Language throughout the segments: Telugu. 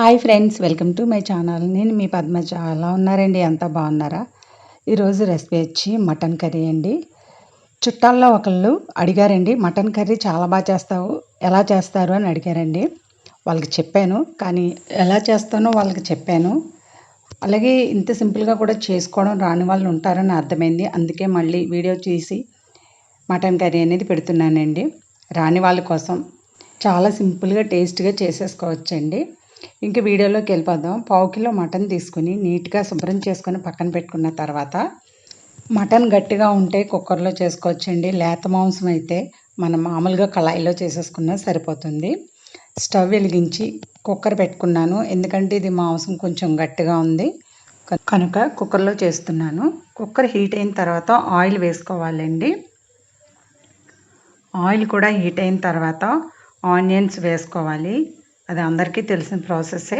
Hi friends welcome to my channel. నేను మీ పద్మజ. ఎలా ఉన్నారండి? అంతా బాగున్నారా? ఈరోజు రెసిపీ వచ్చి మటన్ కర్రీ అండి. చుట్టాల్లో ఒకళ్ళు అడిగారండి మటన్ కర్రీ చాలా బాగా చేస్తావు ఎలా చేస్తారు? అని అడిగారండి. వాళ్ళకి చెప్పాను కానీ ఎలా చేస్తానో వాళ్ళకి చెప్పాను. అలాగే ఇంత సింపుల్గా కూడా చేసుకోవడం రాని వాళ్ళు ఉంటారని అర్థమైంది. అందుకే మళ్ళీ వీడియో చూసి మటన్ కర్రీ అనేది పెడుతున్నానండి. రాని వాళ్ళ కోసం చాలా సింపుల్గా టేస్ట్గా చేసేసుకోవచ్చండి. ఇంక వీడియోలోకి వెళ్ళిపోదాం. పావు కిలో మటన్ తీసుకుని నీట్గా శుభ్రం చేసుకొని పక్కన పెట్టుకున్న తర్వాత మటన్ గట్టిగా ఉంటే కుక్కర్లో చేసుకోవచ్చండి. లేత మాంసం అయితే మనం మామూలుగా కళాయిలో చేసేసుకున్నా సరిపోతుంది. స్టవ్ వెలిగించి కుక్కర్ పెట్టుకున్నాను. ఎందుకంటే ఇది మాంసం కొంచెం గట్టిగా ఉంది. కనుక కుక్కర్లో చేస్తున్నాను. కుక్కర్ హీట్ అయిన తర్వాత ఆయిల్ వేసుకోవాలండి. ఆయిల్ కూడా హీట్ అయిన తర్వాత ఆనియన్స్ వేసుకోవాలి. అది అందరికీ తెలిసిన ప్రాసెస్సే.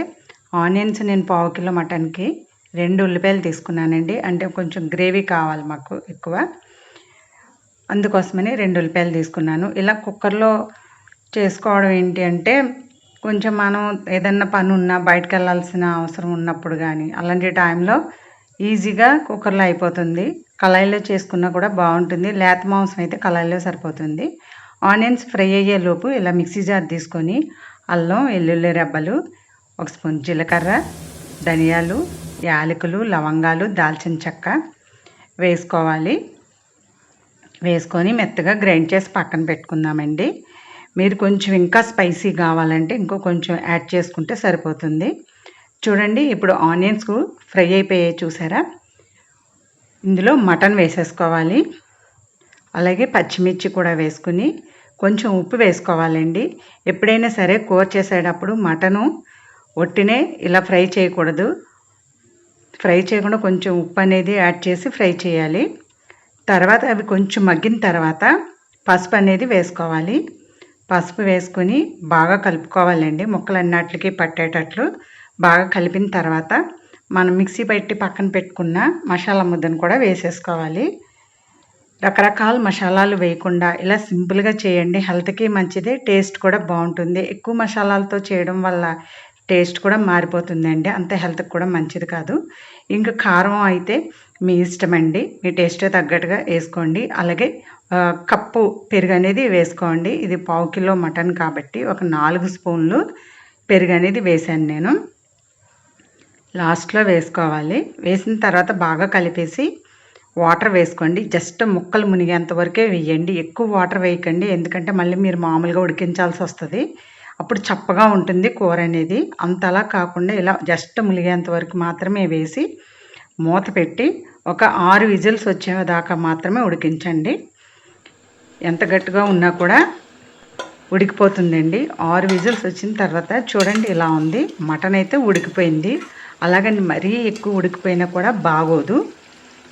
ఆనియన్స్ నేను పావు కిలో మటన్కి రెండు ఉల్లిపాయలు తీసుకున్నానండి. అంటే కొంచెం గ్రేవీ కావాలి మాకు ఎక్కువ. అందుకోసమని రెండు ఉల్లిపాయలు తీసుకున్నాను. ఇలా కుక్కర్లో చేసుకోవడం ఏంటి అంటే కొంచెం మనం ఏదన్నా పని ఉన్నా బయటకు వెళ్ళాల్సిన అవసరం ఉన్నప్పుడు కానీ అలాంటి టైంలో ఈజీగా కుక్కర్లో అయిపోతుంది. కళాయిలో చేసుకున్నా కూడా బాగుంటుంది. లేత మాంసం అయితే కళాయిలో సరిపోతుంది. ఆనియన్స్ ఫ్రై అయ్యేలోపు ఇలా మిక్సీ జార్ తీసుకొని అల్లం వెల్లుల్లి రెబ్బలు ఒక స్పూన్ జీలకర్ర ధనియాలు యాలకులు లవంగాలు దాల్చిన చెక్క వేసుకోవాలి. వేసుకొని మెత్తగా గ్రైండ్ చేసి పక్కన పెట్టుకుందామండి. మీరు కొంచెం ఇంకా స్పైసీ కావాలంటే ఇంకో కొంచెం యాడ్ చేసుకుంటే సరిపోతుంది. చూడండి ఇప్పుడు ఆనియన్స్ ఫ్రై అయిపోయాయి చూసారా? ఇందులో మటన్ వేసేసుకోవాలి. అలాగే పచ్చిమిర్చి కూడా వేసుకుని కొంచెం ఉప్పు వేసుకోవాలండి. ఎప్పుడైనా సరే కూర చేసేటప్పుడు మటను ఒట్టినే ఇలా ఫ్రై చేయకూడదు. ఫ్రై చేయకుండా కొంచెం ఉప్పు అనేది యాడ్ చేసి ఫ్రై చేయాలి. తర్వాత అవి కొంచెం మగ్గిన తర్వాత పసుపు అనేది వేసుకోవాలి. పసుపు వేసుకొని బాగా కలుపుకోవాలండి. ముక్కలు అన్నట్లకి పట్టేటట్లు బాగా కలిపిన తర్వాత మనం మిక్సీ పెట్టి పక్కన పెట్టుకున్న మసాలా ముద్దను కూడా వేసేసుకోవాలి. రకరకాల మసాలాలు వేయకుండా ఇలా సింపుల్గా చేయండి. హెల్త్కి మంచిది టేస్ట్ కూడా బాగుంటుంది. ఎక్కువ మసాలాలతో చేయడం వల్ల టేస్ట్ కూడా మారిపోతుందండి. అంత హెల్త్కి కూడా మంచిది కాదు. ఇంకా కారం అయితే మీ ఇష్టమండి మీ టేస్ట్ తగ్గట్టుగా వేసుకోండి. అలాగే కప్పు పెరుగు అనేది వేసుకోండి. ఇది పావు కిలో మటన్ కాబట్టి ఒక నాలుగు స్పూన్లు పెరుగు అనేది వేసాను నేను. లాస్ట్లో వేసుకోవాలి. వేసిన తర్వాత బాగా కలిపేసి వాటర్ వేసుకోండి. జస్ట్ ముక్కలు మునిగేంత వరకే వేయండి. ఎక్కువ వాటర్ వేయకండి. ఎందుకంటే మళ్ళీ మీరు మామూలుగా ఉడికించాల్సి వస్తుంది. అప్పుడు చప్పగా ఉంటుంది కూర అనేది. అంతలా కాకుండా ఇలా జస్ట్ మునిగేంత వరకు మాత్రమే వేసి మూత పెట్టి ఒక ఆరు విజిల్స్ వచ్చేదాకా మాత్రమే ఉడికించండి. ఎంత గట్టిగా ఉన్నా కూడా ఉడికిపోతుందండి. ఆరు విజిల్స్ వచ్చిన తర్వాత చూడండి ఇలా ఉంది. మటన్ అయితే ఉడికిపోయింది. అలాగని మరీ ఎక్కువ ఉడికిపోయినా కూడా బాగోదు.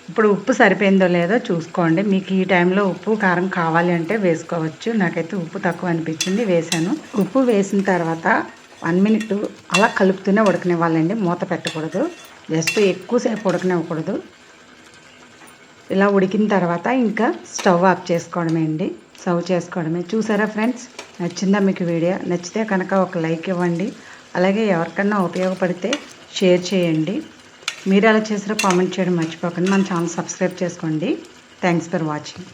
ఇప్పుడు ఉప్పు సరిపోయిందో లేదో చూసుకోండి. మీకు ఈ టైంలో ఉప్పు కారం కావాలి అంటే వేసుకోవచ్చు. నాకైతే ఉప్పు తక్కువ అనిపించింది వేసాను ఉప్పు వేసిన తర్వాత వన్ మినిట్ అలా కలుపుతూనే ఉడకనివ్వాలండి. మూత పెట్టకూడదు. జస్ట్ ఎక్కువసేపు ఉడకనివ్వకూడదు. ఇలా ఉడికిన తర్వాత ఇంకా స్టవ్ ఆఫ్ చేసుకోవడమే అండి. సర్వ్ చేసుకోవడమే. చూసారా ఫ్రెండ్స్? నచ్చిందా మీకు వీడియో? నచ్చితే కనుక ఒక లైక్ ఇవ్వండి. అలాగే ఎవరికన్నా ఉపయోగపడితే షేర్ చేయండి. మీరు ఎలా చేసారో కామెంట్ చేయడం మర్చిపోకండి. మన ఛానల్ సబ్స్క్రైబ్ చేసుకోండి. Thanks for watching